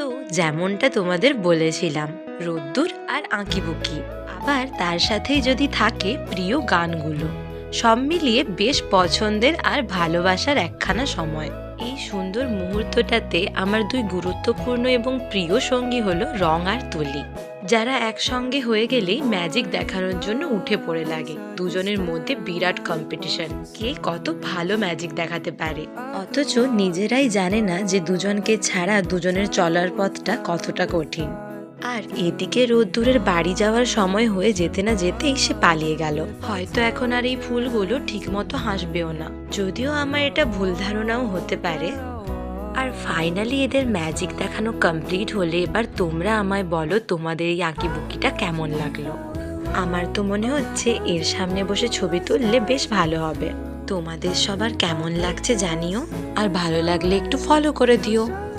তো যেমনটা তোমাদের বলেছিলাম, রোদ্দুর আর আঁকিবুকি। আবার তার সাথেই যদি থাকে প্রিয় গানগুলো। সব মিলিয়ে বেশ পছন্দের আর ভালোবাসার একখানা সময়। এই সুন্দর মুহূর্তটাতে আমার দুই গুরুত্বপূর্ণ এবং প্রিয় সঙ্গী হলো রং আর তুলি। যারা একসঙ্গে হয়ে গেলেই ম্যাজিক দেখানোর জন্য উঠে পড়ে লাগে। দুজনের মধ্যে বিরাট কম্পিটিশন কে কত ভালো ম্যাজিক দেখাতে পারে? অথচ নিজেরাই জানে না যে দুজনকে ছাড়া দুজনের চলার পথটা কতটা কঠিন। আর এদিকে রোদ্দুরের বাড়ি যাওয়ার সময় হয়ে যেতে না যেতেই সে পালিয়ে গেল। হয়তো এখন আর এই ফুলগুলো ঠিকমতো হাসবেও না। যদিও আমার এটা ভুল ধারণাও হতে পারে। আর ফাইনালি এদের ম্যাজিক দেখানো কমপ্লিট হলে এবার তোমরা আমায় বলো তোমাদের এই আঁকিবুকিটা কেমন লাগল। আমার তো মনে হচ্ছে এর সামনে বসে ছবি তুললে বেশ ভালো হবে। তোমাদের সবার কেমন লাগছে জানিও, আর ভালো লাগলে একটু ফলো করে দিও।